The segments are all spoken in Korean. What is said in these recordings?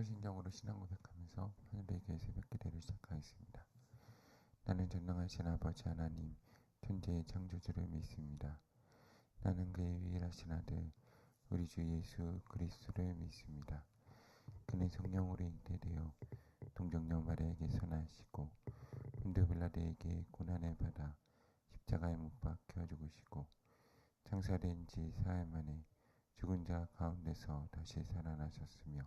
성도신경으로 신앙 고백하면서 하늘의 교회 새벽 기도를 시작하겠습니다. 나는 전능하신 아버지 하나님 존재의 창조주를 믿습니다. 나는 그의 유일하신 아들 우리 주 예수 그리스도를 믿습니다. 그는 성령으로 잉태되어 동정녀 마리아에게 선하시고 본드 빌라드에게 고난을 받아 십자가에 못 박혀 죽으시고 장사된 지 사흘 만에 죽은 자 가운데서 다시 살아나셨으며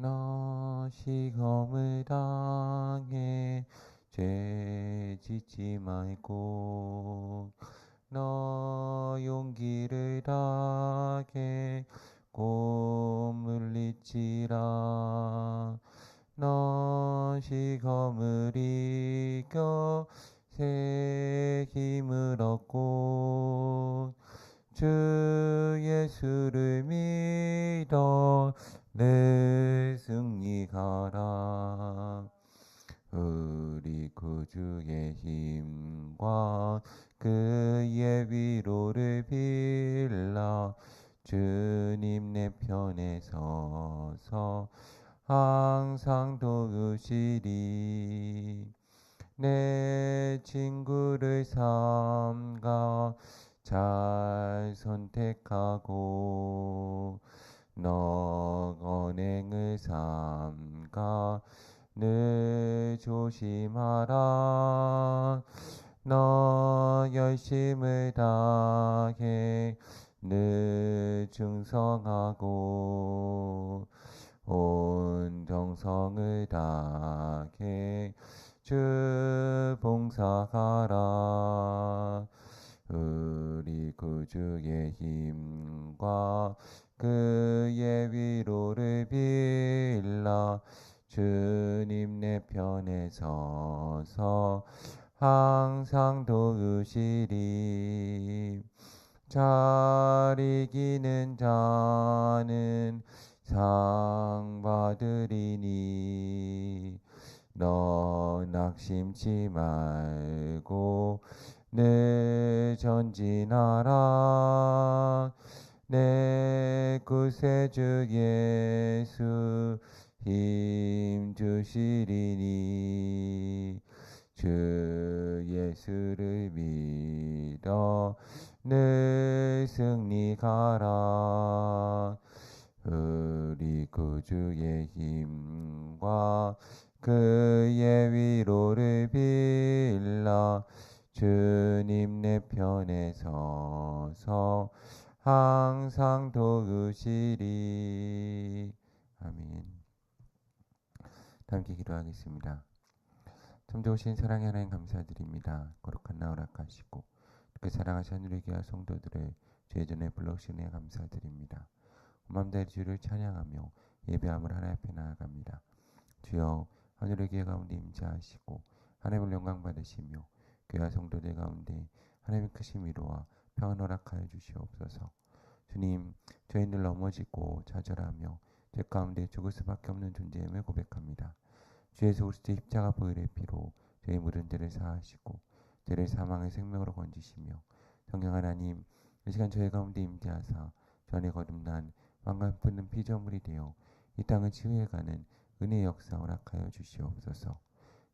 너 시험을 당해 죄 짓지 말고 너 용기를 다해 곧 물리치라. 너 시험을 이겨 새 힘을 얻고 주 예수를 믿어 내 승리하라. 우리 구주의 힘과 그의 위로를 빌라. 주님 내 편에 서서 항상 도우시리. 내 친구를 삼가 잘 선택하고 너 언행을 삼가 늘 조심하라 너 열심을 다해 늘 충성하고 온 정성을 다해 주 봉사하라 우리 구주의 힘과 그의 위로를 빌라 주님 내 편에 서서 항상 도우시리. 잘 이기는 자는 상 받으리니. 너 낙심치 말고 늘 전진하라 내 구세주 예수 힘 주시리니 주 예수를 믿어 늘 승리하라. 우리 구주의 힘과 그의 위로를 빌라. 주님 내 편에 서서 항상 도우시리. 아멘. 함께 기도하겠습니다. 참 좋으신 사랑의 하나님 감사드립니다. 거룩한 나 허락하시고 그 사랑하신 하늘의 귀하 성도들을 죄전에 불러주시네 감사드립니다. 맘대 주를 찬양하며 예배함을 하나님 앞에 나아갑니다. 주여 하늘의 기회 가운데 임재하시고 하나님을 영광 받으시며 교회 성도들 가운데 하나님의 크신 위로와 평안 허락하여 주시옵소서. 주님, 저희들 넘어지고 좌절하며 죄 가운데 죽을 수밖에 없는 존재임을 고백합니다. 주 예수 그리스도의 십자가 보혈의 피로 저희 모든 죄를 사하시고 죄를 사망의 생명으로 건지시며 성령 하나님 이 시간 저희 가운데 임재하사 전에 거듭난 왕관 뿌는 피조물이 되어 이 땅을 치유해가는 은혜의 역사 허락하여 주시옵소서.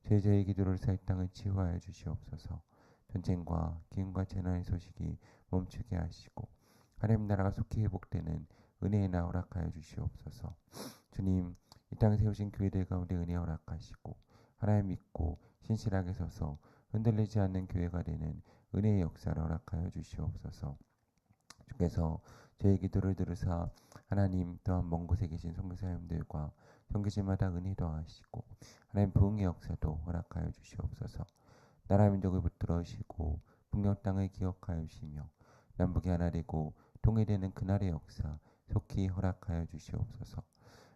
제자의 기도를 살 땅을 치유하여 주시옵소서. 전쟁과 기근과 재난의 소식이 멈추게 하시고 하나님 나라가 속히 회복되는 은혜의 나 허락하여 주시옵소서. 주님 이 땅에 세우신 교회들 가운데 은혜 허락하시고 하나님 믿고 신실하게 서서 흔들리지 않는 교회가 되는 은혜의 역사를 허락하여 주시옵소서. 주께서 저희 기도를 들으사 하나님 또한 먼 곳에 계신 선교사님들과 선교지마다 은혜 더하시고 하나님 부흥의 역사도 허락하여 주시옵소서. 나라 민족을 붙들어 시고 북녘 땅을 기억하여 주시며 남북이 하나 되고 통일되는 그날의 역사 속히 허락하여 주시옵소서.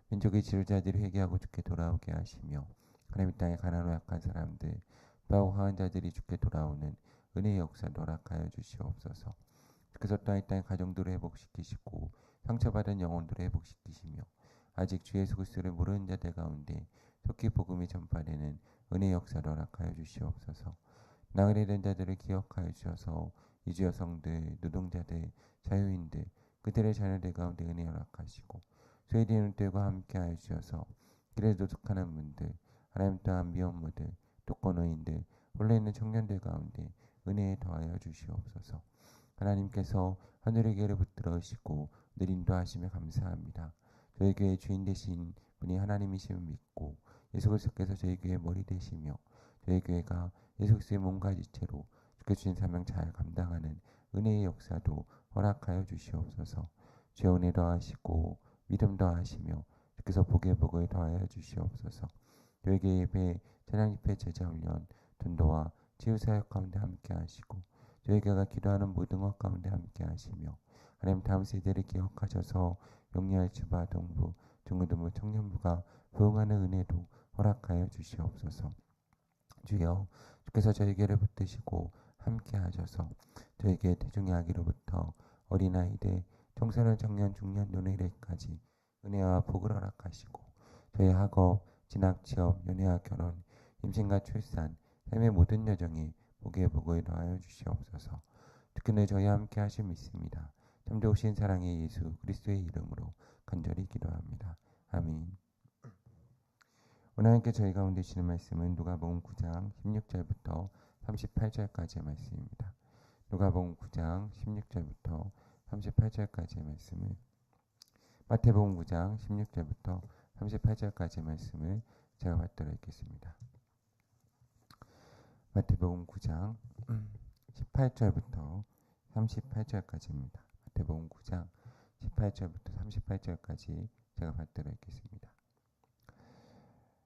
민족의 지도자들이 회개하고 주께 돌아오게 하시며 하나님 땅에 가난하고 약한 사람들 또 화한 자들이 주께 돌아오는 은혜의 역사를 허락하여 주시옵소서. 그래서 이 땅의 가정들을 회복시키시고 상처받은 영혼들을 회복시키시며 아직 주 예수 그리스도를 모르는 자들 가운데 속히 복음이 전파되는 은혜 역사를 허락하여 주시옵소서. 나그네 된 자들을 기억하여 주셔서 이주 여성들, 노동자들, 자유인들, 그들의 자녀들 가운데 은혜 허락하시고 스웨덴 들과 함께하여 주셔서 길에 도둑하는 분들, 하나님 또한 미혼모들, 독거노인들, 홀로 있는 청년들 가운데 은혜에 더하여 주시옵소서. 하나님께서 하늘의 교회를 붙들어시고 늘 인도하심에 감사합니다. 저희 교회 주인 되신 분이 하나님이심을 믿고 예수 그리스도께서 저희 교회 머리 되시며 저희 교회가 예수 그리스도의 몸과 지체로 주께 주신 사명 잘 감당하는 은혜의 역사도 허락하여 주시옵소서. 주여 은혜 더하시고 믿음 더하시며 주께서 복의 복을 더하여 주시옵소서. 저희 교회 예배 찬양 집회 제자 훈련 전도와 치유 사역 가운데 함께 하시고 저희 교회가 기도하는 모든 것 가운데 함께 하시며 하나님 다음 세대를 기억하셔서 영리할 주바 동부 중고등부 청년부가 부흥하는 은혜도 허락하여 주시옵소서. 주여 주께서 저희에게를 붙드시고 함께 하셔서 저에게 대중의 아기로부터 어린아이들 청소년 청년 중년 노래까지 은혜와 복을 허락하시고 저희 학업 진학 취업 연애와 결혼 임신과 출산 삶의 모든 여정에 복의 복을 더하여 주시옵소서. 특히나 저희와 함께 하실 믿습니다. 참 좋으신 사랑의 예수 그리스도의 이름으로 간절히 기도합니다. 아멘 오늘 함께 저희 가운데 주시는 말씀은 누가복음 9장 16절부터 38절까지의 말씀입니다. 누가복음 9장 16절부터 38절까지의 말씀을 마태복음 9장 16절부터 38절까지의 말씀을 제가 받도록 하겠습니다. 마태복음 9장 18절부터 38절까지입니다. 마태복음 9장 18절부터 38절까지 제가 받도록 하겠습니다.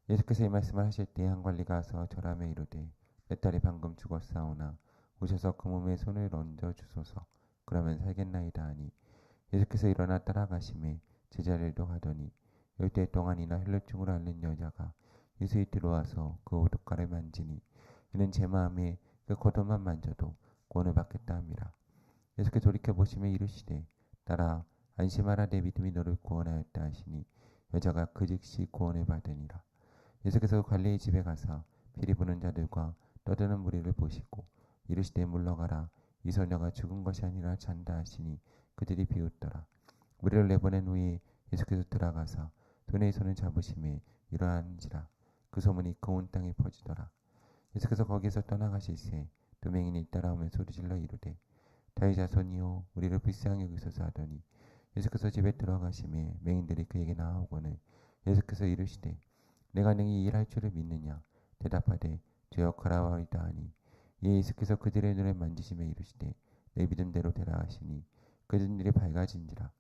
예수께서 이 말씀을 하실 때 한 관리가 와서 절함에 이르되 내 딸이 방금 죽었사오나 오셔서 그 몸에 손을 얹어 주소서. 그러면 살겠나이다 하니 예수께서 일어나 따라가심에 제자들도 가더니 열대 동안이나 혈루증으로 앓는 여자가 예수의 들어와서 그 오독가를 만지니 이는 제 마음에 그 겉옷만 만져도 구원을 받겠다 함이라. 예수께 돌이켜 보시며 이르시되 따라 안심하라 내 믿음이 너를 구원하였다 하시니 여자가 그 즉시 구원을 받으니라 예수께서 관리의 집에 가사 피리 부는 자들과 떠드는 무리를 보시고 이르시되 물러가라. 이 소녀가 죽은 것이 아니라 잔다 하시니 그들이 비웃더라. 무리를 내보낸 후에 예수께서 들어가사 돈의 손을 잡으심에 일어난지라. 그 소문이 그 온 땅에 퍼지더라. 예수께서 거기에서 떠나가실새 두 맹인이 따라오며 소리질러 이르되 다윗 자손이요 우리를 불쌍히 여기소서 하더니 예수께서 집에 들어가심에 맹인들이 그에게 나아오거늘 예수께서 이르시되 내가 능히 일할 줄을 믿느냐? 대답하되 주여 거라와이다 하니 이 예수께서 그들의 눈을 만지시며 이르시되 내 믿음대로 되라 하시니 그들이 밝아진지라.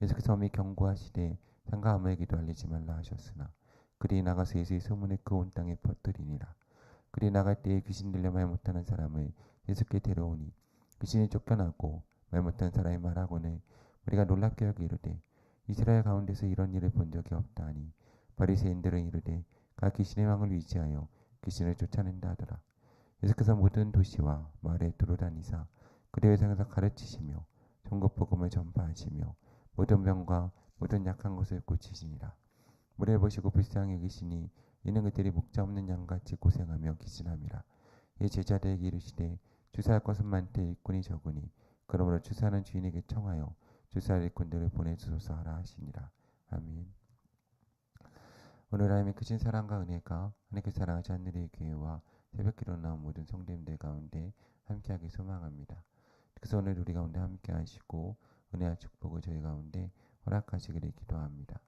예수께서 어미 경고하시되 상가 아무에게도 알리지 말라 하셨으나 그리 나가서 예수의 소문을 그온 땅에 퍼뜨리니라. 그리 나갈 때에 귀신 들려 말 못하는 사람을 예수께 데려오니 귀신이 쫓겨나고 말 못한 사람이 말하고는 우리가 놀랍게 여기 이르되 이스라엘 가운데서 이런 일을 본 적이 없다 하니 바리새인들은 이르되 각 귀신의 왕을 위지하여 귀신을 쫓아낸다 하더라. 예수께서 모든 도시와 마을에 두루다니사 그들의 상에서 가르치시며 천국 복음을 전파하시며 모든 병과 모든 약한 것을 고치시니라. 물에 보시고 불쌍히 여기시니 이는 그들이 목자 없는 양같이 고생하며 기진함이라. 이 제자들에게 이르시되 주사할 것은 많되 일꾼이 적으니 그러므로 주사하는 주인에게 청하여 주사할 일꾼들을 보내주소서 하라 하시니라. 아멘. 오늘 하나님의 크신 사랑과 은혜가 하나님께 사랑하시 하늘의 교회와 새벽기로 나온 모든 성도님들 가운데 함께하기 소망합니다. 그래서 오늘 우리 가운데 함께 하시고 은혜와 축복을 저희 가운데 허락하시기를 기도합니다.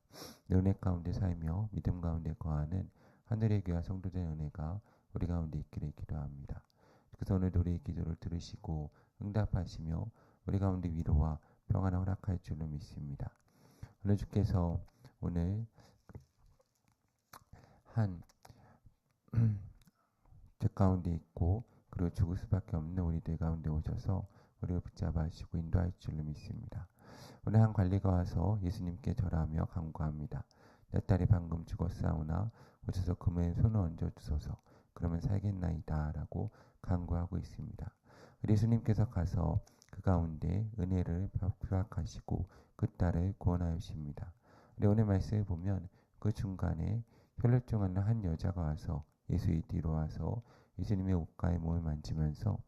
은혜 가운데 살며 믿음 가운데 거하는 하늘의 교회 성도들의 은혜가 우리 가운데 있기를 기도합니다. 그래서 오늘 우리의 기도를 들으시고 응답하시며 우리 가운데 위로와 평안을 허락할 줄로 믿습니다. 오늘 주께서 오늘 한죄 가운데 있고 그리고 죽을 수밖에 없는 우리들 가운데 오셔서 우리를 붙잡아 주시고 인도할 줄로 믿습니다. 오늘 한 관리가 와서 예수님께 절하며 간구합니다. 내 딸이 방금 죽었사오나 오셔서 금에 손을 얹어 주소서. 그러면 살겠나이다. 라고 간구하고 있습니다. 예수님께서 가서 그 가운데 은혜를 부락하시고 그 딸을 구원하십니다. 오늘 말씀을 보면 그 중간에 혈혈증하는 한 여자가 와서 예수의 뒤로 와서 예수님의 옷가에 몸을 만지면서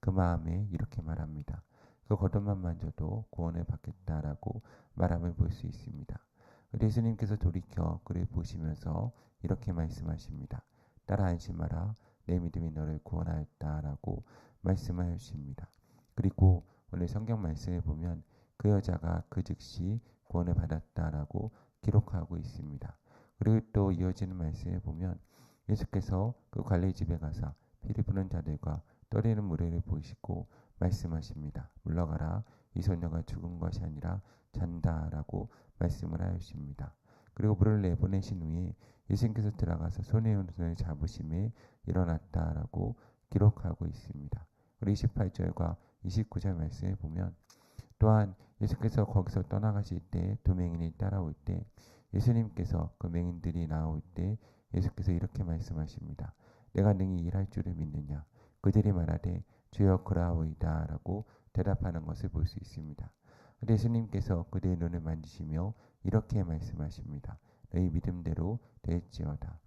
그 마음에 이렇게 말합니다. 그 겉옷만 만져도 구원을 받겠다라고 말함을 볼 수 있습니다. 예수님께서 돌이켜 그를 보시면서 이렇게 말씀하십니다. 따라 안심하라. 내 믿음이 너를 구원하였다라고 말씀하십니다. 그리고 오늘 성경 말씀에 보면 그 여자가 그 즉시 구원을 받았다라고 기록하고 있습니다. 그리고 또 이어지는 말씀에 보면 예수께서 그 관리 집에 가서 피리 부는 자들과 떨리는 무례를 보시고 말씀하십니다. 물러가라. 이 소녀가 죽은 것이 아니라 잔다라고 말씀을 하십니다. 그리고 물을 내보내신 후에 예수님께서 들어가서 손에 손을 잡으심에 일어났다라고 기록하고 있습니다. 그리고 28절과 29절 말씀에 보면 또한 예수께서 거기서 떠나가실 때두 맹인이 따라올 때 예수님께서 그 맹인들이 나올 때 예수께서 이렇게 말씀하십니다. 내가 능히 일할 줄을 믿느냐? 그들이 말하되 주여 그라오이다라고 대답하는 것을 볼 수 있습니다. 예수님께서 그들의 눈을 만지시며 이렇게 말씀하십니다. 너희 믿음대로 될지어다.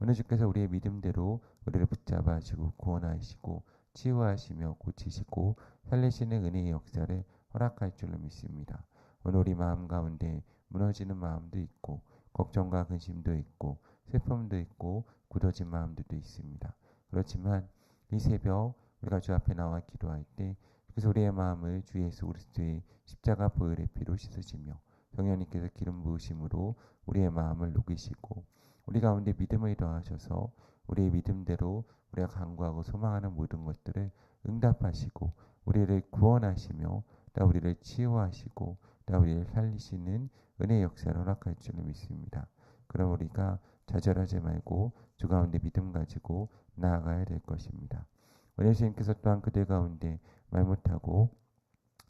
오늘 주께서 우리의 믿음대로 우리를 붙잡아 주고 구원하시고 치유하시며 고치시고 살리시는 은혜의 역사를 허락할 줄로 믿습니다. 오늘 우리 마음 가운데 무너지는 마음도 있고 걱정과 근심도 있고 슬픔도 있고 굳어진 마음들도 있습니다. 그렇지만 이 새벽 우리가 주 앞에 나와 기도할 때 그래서 우리의 마음을 주 예수 그리스도의 십자가 보혈의 피로 씻으시며 성령님께서 기름 부으심으로 우리의 마음을 녹이시고 우리 가운데 믿음을 더하셔서 우리의 믿음대로 우리가 간구하고 소망하는 모든 것들을 응답하시고 우리를 구원하시며 또 우리를 치유하시고 또 우리를 살리시는 은혜 역사를 허락할 줄을 믿습니다. 그럼 우리가 좌절하지 말고 주 가운데 믿음 가지고 나아가야 될 것입니다. 오늘 예수님께서 또한 그들 가운데 말 못하고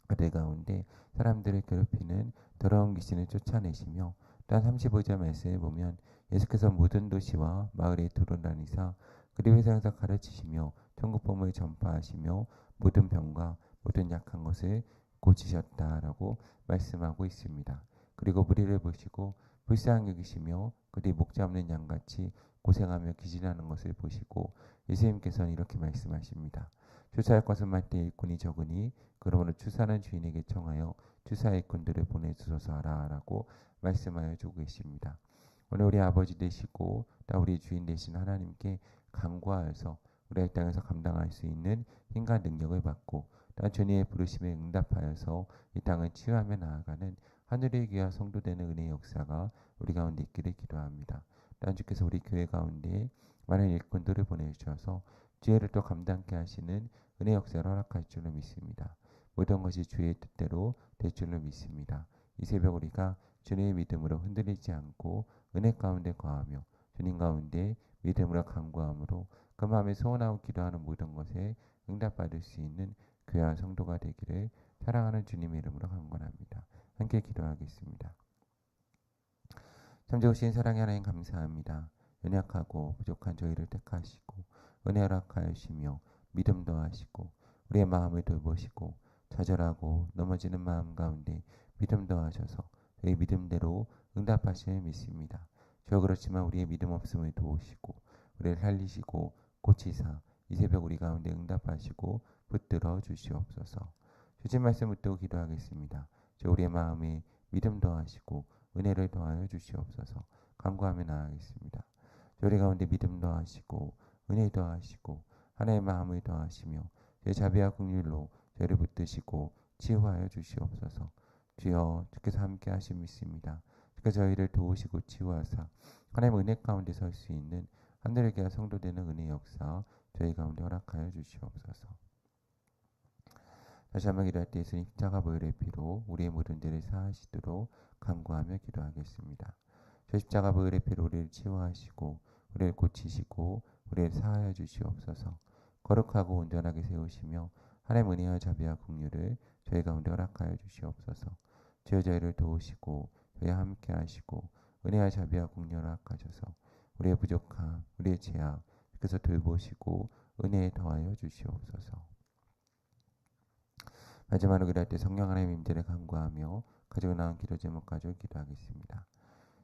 그들 가운데 사람들을 괴롭히는 더러운 귀신을 쫓아내시며 또한 35절 말씀에 보면 예수께서 모든 도시와 마을에 들어다니사 그리 회상에서 가르치시며 천국복음을 전파하시며 모든 병과 모든 약한 것을 고치셨다라고 말씀하고 있습니다. 그리고 무리를 보시고 불쌍히 여기시며 그리 목자 없는 양같이 고생하며 기질하는 것을 보시고 예수님께서는 이렇게 말씀하십니다. 주사할 것은 말때 일꾼이 적으니 그러므로 주사는 주인에게 청하여 주사 일꾼들을 보내주소서 하라라고 말씀하여 주고 계십니다. 오늘 우리 아버지 되시고 또 우리 주인 되신 하나님께 간구하여서 우리의 땅에서 감당할 수 있는 힘과 능력을 받고 또 주님의 부르심에 응답하여서 이 땅을 치유하며 나아가는 하늘의 귀와 성도되는 은혜의 역사가 우리 가운데 있기를 기도합니다. 또한 주께서 우리 교회 가운데 많은 일꾼들을 보내주셔서 지혜를 또 감당케 하시는 은혜 역사를 허락할 줄로 믿습니다. 모든 것이 주의 뜻대로 될 줄로 믿습니다. 이 새벽 우리가 주님의 믿음으로 흔들리지 않고 은혜 가운데 거하며 주님 가운데 믿음으로 간구함으로 그 마음에 소원하고 기도하는 모든 것에 응답받을 수 있는 귀한 성도가 되기를 사랑하는 주님의 이름으로 간구합니다. 함께 기도하겠습니다. 참 좋으신 사랑의 하나님 감사합니다. 연약하고 부족한 저희를 택하시고 은혜 허락하시며 믿음 더하시고 우리의 마음을 돌보시고 좌절하고 넘어지는 마음 가운데 믿음 더하셔서 저희 믿음대로 응답하시는 믿습니다. 저 그렇지만 우리의 믿음 없음을 도우시고 우리를 살리시고 고치사 이 새벽 우리 가운데 응답하시고 붙들어 주시옵소서. 주신 말씀 붙들고 기도하겠습니다. 저 우리의 마음에 믿음 더하시고 은혜를 더하여 주시옵소서. 간구하며 나아가겠습니다. 저희 가운데 믿음 더하시고 은혜 더하시고 하나의 마음을 더하시며 제 자비와 긍휼로 저를 붙드시고 치유하여 주시옵소서. 주여 주께서 함께 하심 믿습니다. 주께서 저희를 도우시고 치유하사 하나님의 은혜 가운데 설 수 있는 하늘의 교 성도 되는 은혜 역사 저희 가운데 허락하여 주시옵소서. 다시 한번 기도할 때 예수님 십자가 보혈의 피로 우리의 모든 죄를 사하시도록 간구하며 기도하겠습니다. 저 십자가 보혈의 피로 우리를 치유하시고 우리를 고치시고 우리를 사하여 주시옵소서. 거룩하고 온전하게 세우시며 하나님 은혜와 자비와 긍휼을 저희 가운데 허락하여 주시옵소서. 주여 저희를 도우시고 저희와 함께 하시고 은혜와 자비와 공렬을 합하셔서 우리의 부족함, 우리의 죄악 그래서 돌보시고 은혜에 더하여 주시옵소서. 마지막으로 기도할 때 성령 하나님 임재를 간구하며 가지고 나온 기도 제목 가지고 기도하겠습니다.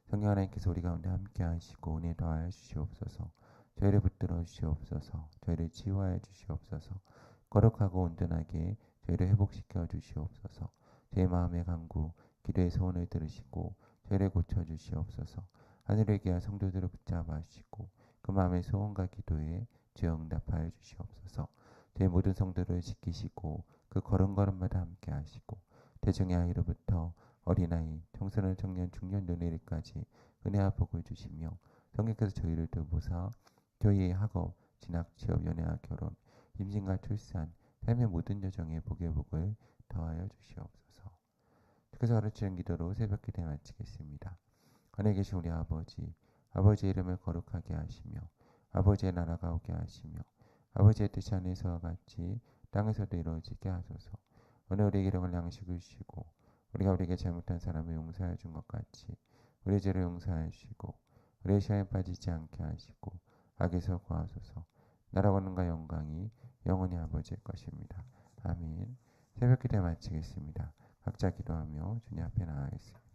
성령 하나님께서 우리 가운데 함께 하시고 은혜 더하여 주시옵소서. 저희를 붙들어 주시옵소서. 저희를 치유하여 주시옵소서. 거룩하고 온전하게 저희를 회복시켜 주시옵소서. 제 마음의 간구, 기도의 소원을 들으시고 저희를 고쳐 주시옵소서. 하늘에 계한 성도들을 붙잡아 주시고 그 마음의 소원과 기도에 주여 응답하여 주시옵소서. 제 모든 성도를 지키시고 그 걸음걸음마다 함께 하시고 대중의 아이로부터 어린아이, 청소년, 청년, 중년, 노래일까지 은혜와 복을 주시며 성령께서 저희를 돌보사 저희의 학업, 진학, 취업, 연애와 결혼, 임신과 출산, 삶의 모든 여정에 복의 복을 더하여 주시옵소서. 그래서 가르치는 기도로 새벽 기대 마치겠습니다. 하늘에 계신 우리 아버지, 아버지의 이름을 거룩하게 하시며 아버지의 나라가 오게 하시며 아버지의 뜻이 하늘에서와 같이 땅에서도 이루어지게 하소서. 오늘 우리에게 이름을 양식을 주시고 우리가 우리에게 잘못한 사람을 용서해 준 것 같이 우리 죄를 용서해 주시고 우리의 시험에 빠지지 않게 하시고 악에서 구하소서. 나라 권능과 영광이 영원히 아버지의 것입니다. 아멘. 새벽 기도 마치겠습니다. 각자 기도하며 주님 앞에 나가겠습니다.